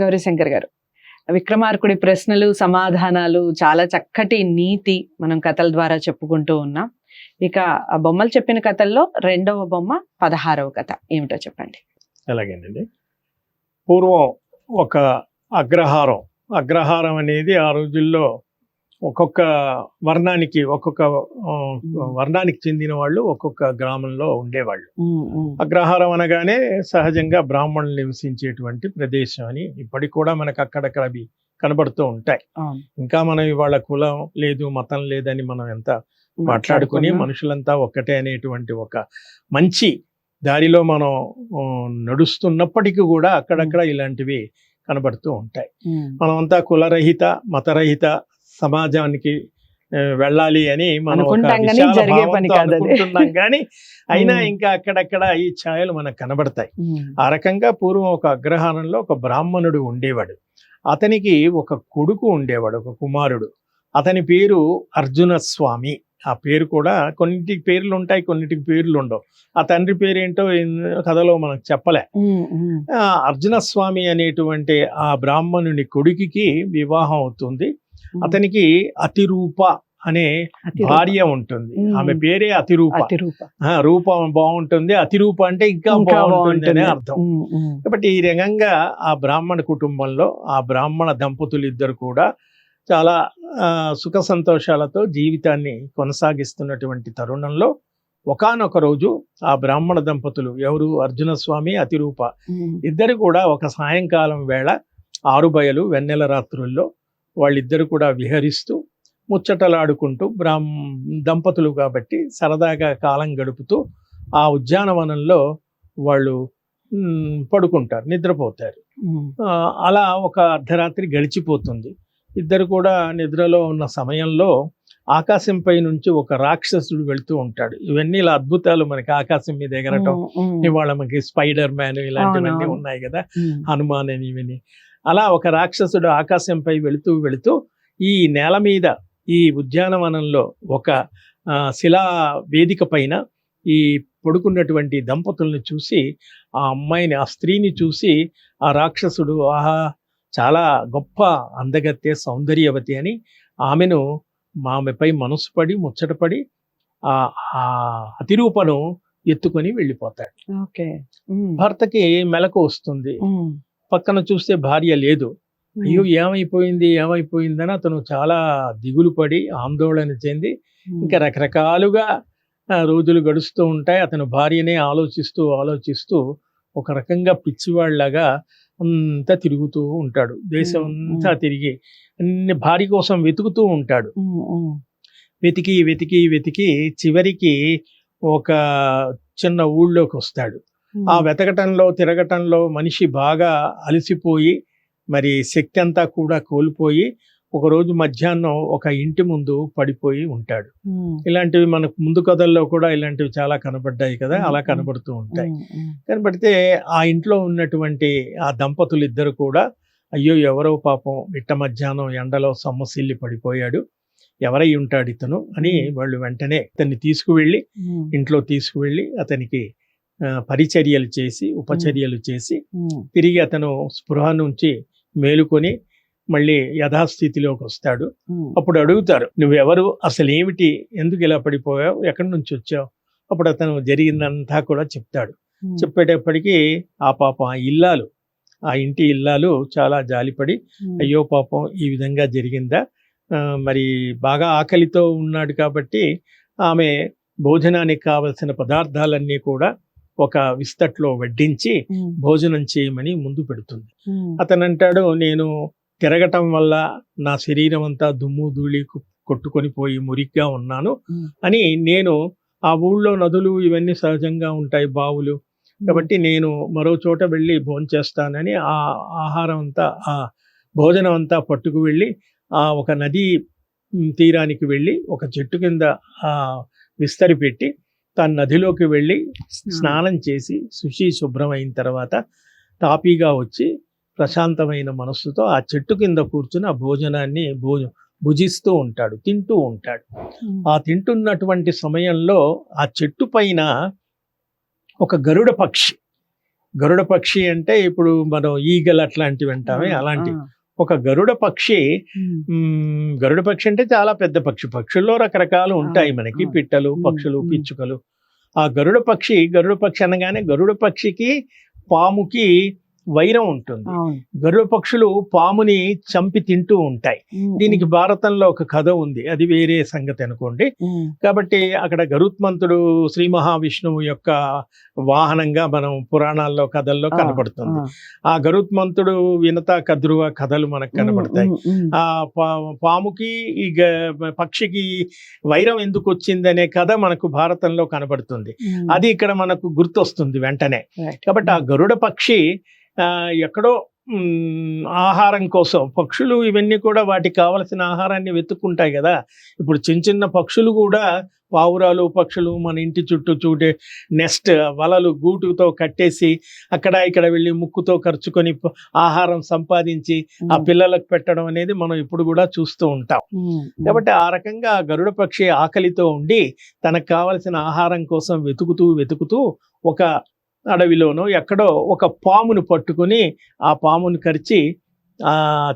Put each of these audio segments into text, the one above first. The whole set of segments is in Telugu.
గౌరీశంకర్ గారు. విక్రమార్కుడి ప్రశ్నలు సమాధానాలు చాలా చక్కటి నీతి మనం కథల ద్వారా చెప్పుకుంటూ ఉన్నాం. ఇక ఆ బొమ్మలు చెప్పిన కథల్లో రెండవ బొమ్మ పదహారవ కథ. ఏమిటో చెప్పండి. అలాగేనండి పూర్వం ఒక అగ్రహారం. అగ్రహారం అనేది ఆ రోజుల్లో ఒక్కొక్క వర్ణానికి ఒక్కొక్క వర్ణానికి చెందిన వాళ్ళు ఒక్కొక్క గ్రామంలో ఉండేవాళ్ళు. అగ్రహారం అనగానే సహజంగా బ్రాహ్మణులు నివసించేటువంటి ప్రదేశం అని ఇప్పటికి కూడా మనకు అక్కడక్కడ అవి కనబడుతూ ఉంటాయి. ఇంకా మనం ఇవాళ కులం లేదు మతం లేదని మనం ఎంత మాట్లాడుకుని. మనుషులంతా ఒక్కటే అనేటువంటి ఒక మంచి దారిలో మనం నడుస్తున్నప్పటికీ కూడా అక్కడక్కడ ఇలాంటివి కనబడుతూ ఉంటాయి. మనమంతా కులరహిత మతరహిత సమాజానికి వెళ్ళాలి అని మనం. అనుకుంటున్నాం కానీ అయినా. ఇంకా అక్కడక్కడ ఈ ఛాయలు మనకు కనబడతాయి. ఆ రకంగా పూర్వం ఒక అగ్రహారంలో ఒక బ్రాహ్మణుడు ఉండేవాడు. అతనికి ఒక కొడుకు ఉండేవాడు ఒక కుమారుడు. అతని పేరు అర్జున స్వామి ఆ పేరు కూడా కొన్నిటికి పేర్లు ఉంటాయి కొన్నిటికి పేర్లు ఉండవు. ఆ తండ్రి పేరేంటో ఇన్- కథలో మనకు చెప్పలే. అర్జున స్వామి అనేటువంటి ఆ బ్రాహ్మణుని కొడుకుకి వివాహం అవుతుంది. అతనికి అతిరూప అనే. భార్య ఉంటుంది. ఆమె పేరే అతిరూప. రూపం బాగుంటుంది అతిరూప అంటే ఇంకా బాగుంటుంది. అనే. అర్థం కాబట్టి ఈ రకంగా ఆ బ్రాహ్మణ కుటుంబంలో ఆ బ్రాహ్మణ దంపతులు ఇద్దరు కూడా చాలా సుఖ సంతోషాలతో జీవితాన్ని కొనసాగిస్తున్నటువంటి తరుణంలో ఒకానొక రోజు ఆ బ్రాహ్మణ దంపతులు ఎవరు? అర్జున స్వామి అతిరూప ఇద్దరు కూడా ఒక సాయంకాలం వేళ ఆరుబయలు వెన్నెల రాత్రుల్లో వాళ్ళిద్దరు కూడా విహరిస్తూ ముచ్చటలాడుకుంటూ బ్రాహ్మ దంపతులు కాబట్టి సరదాగా కాలం గడుపుతూ ఆ ఉద్యానవనంలో వాళ్ళు పడుకుంటారు నిద్రపోతారు. అలా ఒక అర్ధరాత్రి గడిచిపోతుంది. ఇద్దరు కూడా నిద్రలో ఉన్న సమయంలో ఆకాశంపై నుంచి ఒక రాక్షసుడు వెళ్తూ ఉంటాడు. ఇవన్నీ ఇలా అద్భుతాలు మనకి ఆకాశం మీద ఎగరటం. ఇవాళ మనకి స్పైడర్ మ్యాన్ ఇలాంటివన్నీ. ఉన్నాయి కదా. హనుమాన్ అని ఇవన్నీ అలా ఒక రాక్షసుడు ఆకాశంపై వెళుతూ వెళుతూ ఈ నేల మీద ఈ ఉద్యానవనంలో ఒక శిలా వేదిక పైన ఈ పడుకున్నటువంటి దంపతుల్ని చూసి ఆ అమ్మాయిని ఆ స్త్రీని చూసి ఆ రాక్షసుడు ఆహా చాలా గొప్ప అందగత్తె సౌందర్యవతి అని ఆమెను ఆమెపై మనసు పడి ముచ్చటపడి ఆ ఆ అతిరూపను ఎత్తుకొని వెళ్ళిపోతాడు. భర్తకి మెలకు వస్తుంది. పక్కన చూస్తే భార్య లేదు. అయ్యో ఏమైపోయింది ఏమైపోయిందని అతను చాలా దిగులు పడి ఆందోళన చెంది ఇంకా రకరకాలుగా రోజులు గడుస్తూ ఉంటాయి. అతను భార్యనే ఆలోచిస్తూ ఆలోచిస్తూ ఒక రకంగా పిచ్చివాళ్ళలాగా అంతా తిరుగుతూ ఉంటాడు. దేశం అంతా తిరిగి అన్ని భార్య కోసం వెతుకుతూ ఉంటాడు. వెతికి వెతికి వెతికి చివరికి ఒక చిన్న ఊళ్ళోకి వస్తాడు. ఆ వెతకటంలో తిరగటంలో మనిషి బాగా అలసిపోయి మరి శక్తి అంతా కూడా కోల్పోయి ఒకరోజు మధ్యాహ్నం ఒక ఇంటి ముందు పడిపోయి ఉంటాడు. ఇలాంటివి మనకు ముందు కథల్లో కూడా ఇలాంటివి చాలా కనబడ్డాయి కదా అలా కనబడుతూ ఉంటాయి. కనబడితే ఆ ఇంట్లో ఉన్నటువంటి ఆ దంపతులు ఇద్దరు కూడా అయ్యో ఎవరో పాపం మిట్ట మధ్యాహ్నం ఎండలో సొమ్మసిల్లి పడిపోయాడు ఎవరై ఉంటాడు ఇతను? అని వాళ్ళు వెంటనే ఇతన్ని తీసుకువెళ్ళి ఇంట్లో తీసుకువెళ్ళి అతనికి పరిచర్యలు చేసి ఉపచర్యలు చేసి తిరిగి అతను స్పృహ నుంచి మేలుకొని మళ్ళీ యథాస్థితిలోకి వస్తాడు. అప్పుడు అడుగుతారు నువ్వెవరు? అసలు ఏమిటి? ఎందుకు ఇలా పడిపోయావు? ఎక్కడి నుంచి వచ్చావు? అప్పుడు అతను జరిగిందంతా కూడా చెప్తాడు. చెప్పేటప్పటికి ఆ పాపం ఆ ఇల్లాలు ఆ ఇంటి ఇల్లాలు చాలా జాలిపడి అయ్యో పాపం ఈ విధంగా జరిగిందా? మరి బాగా ఆకలితో ఉన్నాడు కాబట్టి ఆమె భోజనానికి కావలసిన పదార్థాలన్నీ కూడా ఒక విస్తట్లో వడ్డించి భోజనం చేయమని ముందు పెడుతుంది. అతను అంటాడు నేను తిరగటం వల్ల నా శరీరం అంతా దుమ్ము ధూళి కొట్టుకొని పోయి మురిగ్గా ఉన్నాను అని నేను ఆ ఊళ్ళో నదులు ఇవన్నీ సహజంగా ఉంటాయి బావులు. కాబట్టి నేను మరో చోట వెళ్ళి భోంచేస్తానని ఆ ఆహారం అంతా ఆ భోజనం అంతా పట్టుకు వెళ్ళి ఆ ఒక నది తీరానికి వెళ్ళి ఒక చెట్టు కింద ఆ విస్తరి పెట్టి తన నదిలోకి వెళ్ళి స్నానం చేసి శుచి శుభ్రం అయిన తర్వాత తాపీగా వచ్చి ప్రశాంతమైన మనస్సుతో ఆ చెట్టు కింద కూర్చుని ఆ భోజనాన్ని భోజ భుజిస్తూ ఉంటాడు తింటూ ఉంటాడు. ఆ తింటున్నటువంటి సమయంలో ఆ చెట్టు పైన ఒక గరుడ పక్షి. గరుడ పక్షి అంటే ఇప్పుడు మనం ఈగల్ అట్లాంటివి అంటామే అలాంటి ఆ, ఒక గరుడ పక్షి గరుడ పక్షి అంటే చాలా పెద్ద పక్షి. పక్షుల్లో రకరకాలు ఉంటాయి మనకి. పిట్టలు పక్షులు. పిచ్చుకలు. ఆ గరుడ పక్షి గరుడ పక్షి అనగానే గరుడ పక్షికి పాముకి వైరం ఉంటుంది. గరుడ పక్షులు పాముని చంపి తింటూ ఉంటాయి. దీనికి భారతంలో ఒక కథ ఉంది. అది వేరే సంగతి అనుకోండి. కాబట్టి అక్కడ గరుత్మంతుడు శ్రీ మహావిష్ణువు యొక్క వాహనంగా మనం పురాణాల్లో కథల్లో కనబడుతుంది ఆ, గరుత్మంతుడు వినత కద్రువ కథలు మనకు కనబడతాయి ఆ పాముకి ఈ పక్షికి వైరం ఎందుకు వచ్చిందనే కథ మనకు భారతంలో కనబడుతుంది అది ఇక్కడ మనకు గుర్తొస్తుంది వెంటనే. కాబట్టి ఆ గరుడ పక్షి ఎక్కడో ఆహారం కోసం. పక్షులు ఇవన్నీ కూడా వాటికి కావలసిన ఆహారాన్ని వెతుక్కుంటాయి కదా. ఇప్పుడు చిన్న చిన్న పక్షులు కూడా పావురాలు పక్షులు మన ఇంటి చుట్టూ చూడే నెస్ట్ వలలు గూటుతో కట్టేసి అక్కడ ఇక్కడ వెళ్ళి ముక్కుతో ఖర్చుకొని ఆహారం సంపాదించి ఆ పిల్లలకు పెట్టడం అనేది మనం ఇప్పుడు కూడా చూస్తూ ఉంటాం. కాబట్టి ఆ రకంగా గరుడ పక్షి ఆకలితో ఉండి తనకు కావలసిన ఆహారం కోసం వెతుకుతూ వెతుకుతూ ఒక అడవిలోనో ఎక్కడో ఒక పామును పట్టుకుని ఆ పామును కరిచి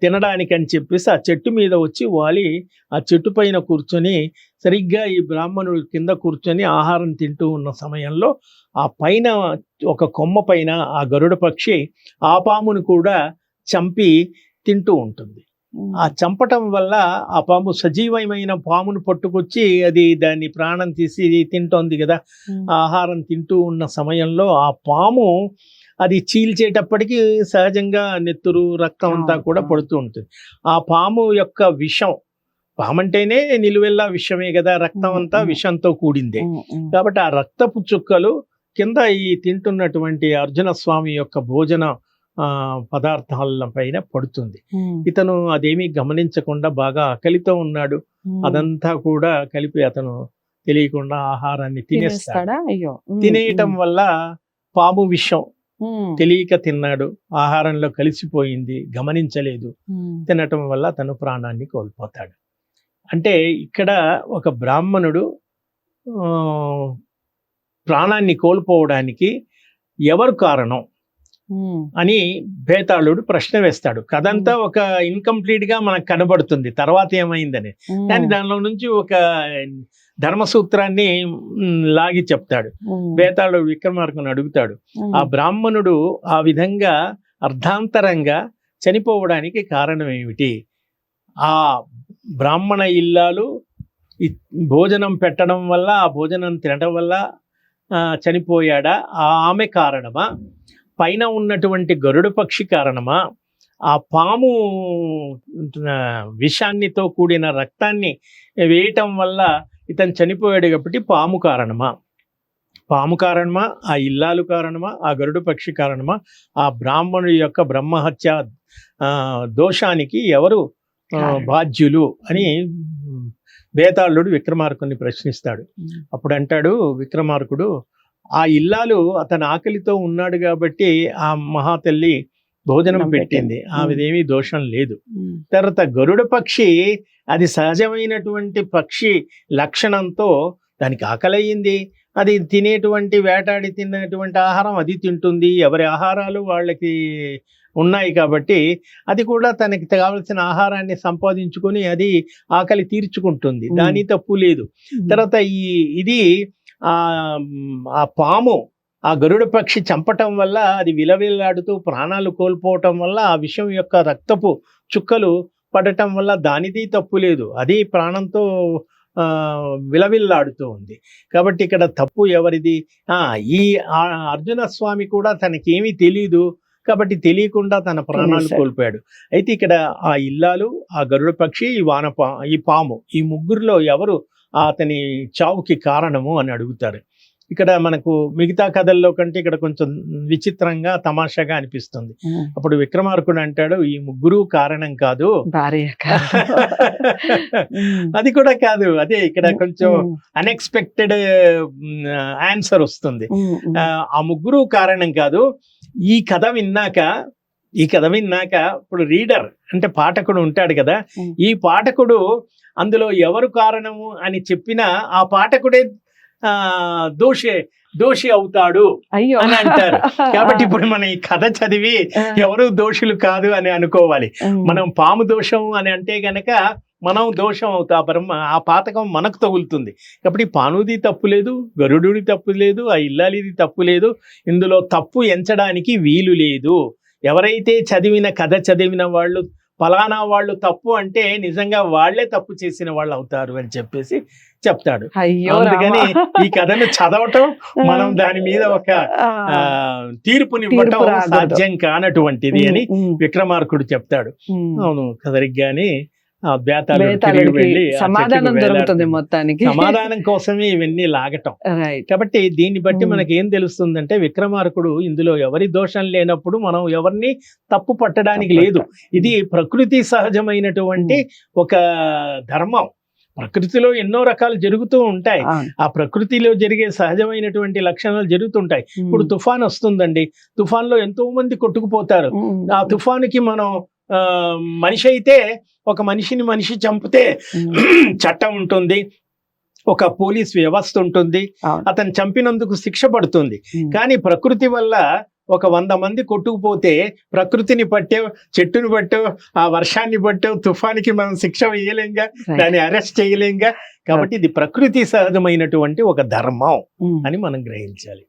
తినడానికి అని చెప్పేసి ఆ చెట్టు మీద వచ్చి వాలి ఆ చెట్టు పైన కూర్చొని సరిగ్గా ఈ బ్రాహ్మణుడు కింద కూర్చొని ఆహారం తింటూ ఉన్న సమయంలో ఆ పైన ఒక కొమ్మ పైన ఆ గరుడ పక్షి ఆ పామును కూడా చంపి తింటూ ఉంటుంది. ఆ చంపటం వల్ల ఆ పాము సజీవమైన పామును పట్టుకొచ్చి అది దాన్ని ప్రాణం తీసి తింటోంది కదా. ఆహారం తింటూ ఉన్న సమయంలో ఆ పాము అది చీల్చేటప్పటికి సహజంగా నెత్తురు రక్తం అంతా కూడా. పడుతూ ఉంటుంది. ఆ పాము యొక్క విషం పాము అంటేనే నిలువెల్లా విషమే కదా రక్తం అంతా. విషంతో కూడిందే. కాబట్టి ఆ రక్తపు చుక్కలు కింద ఈ తింటున్నటువంటి అర్జున స్వామి యొక్క భోజన ఆ, పదార్థాల పైన పడుతుంది. ఇతను అదేమీ గమనించకుండా బాగా ఆకలితో ఉన్నాడు. అదంతా కూడా కలిపి అతను తెలియకుండా ఆహారాన్ని తినేస్తాడు. తినేయటం వల్ల పాము విషం తెలియక తిన్నాడు. ఆహారంలో కలిసిపోయింది గమనించలేదు. తినటం వల్ల తను ప్రాణాన్ని కోల్పోతాడు. అంటే ఇక్కడ ఒక బ్రాహ్మణుడు ప్రాణాన్ని కోల్పోవడానికి ఎవరు కారణం? అని బేతాళుడు ప్రశ్న వేస్తాడు. కథంతా ఒక ఇన్కంప్లీట్గా మనకు కనబడుతుంది. తర్వాత ఏమైందని. కానీ దానిలో నుంచి ఒక ధర్మసూత్రాన్ని లాగి చెప్తాడు. ఉమ్, బేతాళుడు విక్రమార్కుని అడుగుతాడు. ఆ బ్రాహ్మణుడు ఆ విధంగా అర్ధాంతరంగా చనిపోవడానికి కారణం ఏమిటి? ఆ బ్రాహ్మణ ఇల్లాలు భోజనం పెట్టడం వల్ల ఆ భోజనం తినడం వల్ల చనిపోయాడా? ఆ ఆమె కారణమా? పైన ఉన్నటువంటి గరుడ పక్షి కారణమా ఆ పాము విషాన్నితో కూడిన రక్తాన్ని వేయటం వల్ల ఇతను చనిపోయాడు కాబట్టి పాము కారణమా. పాము కారణమా ఆ ఇల్లాలు కారణమా ఆ గరుడు పక్షి కారణమా ఆ బ్రాహ్మణుడి యొక్క బ్రహ్మహత్య దోషానికి ఎవరు. బాధ్యులు అని బేతాళుడు విక్రమార్కుని ప్రశ్నిస్తాడు. అప్పుడు అంటాడు విక్రమార్కుడు ఆ ఇల్లాలు అతని ఆకలితో ఉన్నాడు కాబట్టి ఆ మహాతల్లి భోజనం పెట్టింది. ఆమెదేమీ దోషం లేదు. తర్వాత గరుడ పక్షి అది సహజమైనటువంటి పక్షి లక్షణంతో దానికి ఆకలయ్యింది. అది తినేటువంటి వేటాడి తినేటువంటి ఆహారం అది తింటుంది. ఎవరి ఆహారాలు వాళ్ళకి ఉన్నాయి కాబట్టి అది కూడా తనకి కావలసిన ఆహారాన్ని సంపాదించుకొని అది ఆకలి తీర్చుకుంటుంది. దాని తప్పు లేదు. తర్వాత ఈ ఇది ఆ పాము ఆ గరుడ పక్షి చంపటం వల్ల అది విలవిల్లాడుతూ ప్రాణాలు కోల్పోవటం వల్ల ఆ విషం యొక్క రక్తపు చుక్కలు పడటం వల్ల దానిది తప్పు లేదు. అది ప్రాణంతో విలవిల్లాడుతూ ఉంది. కాబట్టి ఇక్కడ తప్పు ఎవరిది? ఆ ఈ అర్జున స్వామి కూడా తనకేమీ తెలియదు కాబట్టి తెలియకుండా తన ప్రాణాలు. కోల్పోయాడు. అయితే ఇక్కడ ఆ ఇల్లాలు ఆ గరుడ పక్షి ఈ వానపా ఈ పాము ఈ ముగ్గురులో ఎవరు అతని చావుకి కారణము అని అడుగుతారు. ఇక్కడ మనకు మిగతా కథల్లో కంటే ఇక్కడ కొంచెం విచిత్రంగా తమాషాగా అనిపిస్తుంది. అప్పుడు విక్రమార్కుడు అంటాడు ఈ ముగ్గురు కారణం కాదు. అది కూడా కాదు. అదే ఇక్కడ కొంచెం అన్ఎక్స్పెక్టెడ్ ఆన్సర్ వస్తుంది. ఆ ముగ్గురు కారణం కాదు. ఈ కథ విన్నాక ఈ కథ విన్నాక ఇప్పుడు రీడర్ అంటే పాఠకుడు ఉంటాడు కదా. ఈ పాఠకుడు అందులో ఎవరు కారణము అని చెప్పినా ఆ పాఠకుడే దోషే దోషి అవుతాడు అని అంటారు. కాబట్టి ఇప్పుడు మన ఈ కథ చదివి ఎవరు దోషులు కాదు అని అనుకోవాలి. మనం పాము దోషం అని అంటే గనక మనం దోషం అవుతా బ్రహ్మ ఆ పాతకం మనకు తగులుతుంది. కాబట్టి పానుది తప్పు లేదు గరుడుది తప్పు లేదు ఆ ఇల్లాలిది తప్పు లేదు ఇందులో తప్పు ఎంచడానికి వీలు లేదు. ఎవరైతే చదివిన కథ చదివిన వాళ్ళు ఫలానా వాళ్ళు తప్పు అంటే నిజంగా వాళ్ళే తప్పు చేసిన వాళ్ళు అవుతారు అని చెప్పేసి చెప్తాడు అందుకని. ఈ కథను చదవటం మనం దాని మీద ఒక తీర్పునివ్వటం. సాధ్యం కానటువంటిది అని విక్రమార్కుడు చెప్తాడు. అవును సరిగ్గానే సమాధానం దొరుకుతుంది. మొత్తానికి. సమాధానం కోసమే ఇవన్నీ లాగటం. కాబట్టి దీన్ని బట్టి Hmm. మనకి ఏం తెలుస్తుందంటే విక్రమార్కుడు ఇందులో ఎవరి దోషం లేనప్పుడు మనం ఎవరిని తప్పు పట్టడానికి లేదు. ఇది ప్రకృతి సహజమైనటువంటి ఒక ధర్మం. ప్రకృతిలో ఎన్నో రకాలు జరుగుతూ ఉంటాయి. ఆ ప్రకృతిలో జరిగే సహజమైనటువంటి లక్షణాలు జరుగుతుంటాయి. ఇప్పుడు తుఫాన్ వస్తుందండి. తుఫాన్లో ఎంతో మంది కొట్టుకుపోతారు. ఆ తుఫానుకి మనం మనిషి అయితే ఒక మనిషిని మనిషి చంపితే చట్టం ఉంటుంది ఒక పోలీస్ వ్యవస్థ ఉంటుంది. అతను చంపినందుకు శిక్ష పడుతుంది. కానీ ప్రకృతి వల్ల ఒక వంద మంది కొట్టుకుపోతే ప్రకృతిని పట్టే చెట్టుని పట్టో ఆ వర్షాన్ని పట్టో తుఫానికి మనం శిక్ష వేయలేంగా దాన్ని అరెస్ట్ చేయలేంగా. కాబట్టి ఇది ప్రకృతి సహజమైనటువంటి ఒక ధర్మం అని మనం గ్రహించాలి.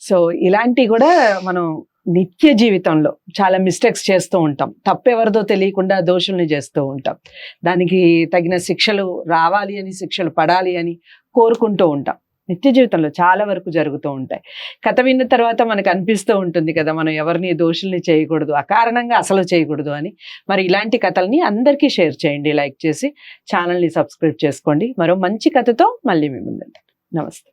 సో ఇలాంటి కూడా మనం నిత్య జీవితంలో చాలా మిస్టేక్స్ చేస్తూ ఉంటాం. తప్పెవరిదో తెలియకుండా దోషుల్ని చేస్తూ ఉంటాం. దానికి తగిన శిక్షలు రావాలి అని శిక్షలు పడాలి అని కోరుకుంటూ ఉంటాం. నిత్య జీవితంలో చాలా వరకు జరుగుతూ ఉంటాయి. కథ విన్న తర్వాత మనకు అనిపిస్తూ ఉంటుంది కదా మనం ఎవరిని దోషుల్ని చేయకూడదు అకారణంగా అసలు చేయకూడదు అని. మరి ఇలాంటి కథల్ని అందరికీ షేర్ చేయండి లైక్ చేసి ఛానల్ని సబ్స్క్రైబ్ చేసుకోండి. మరో మంచి కథతో మళ్ళీ మీ ముందుంటాం. నమస్తే.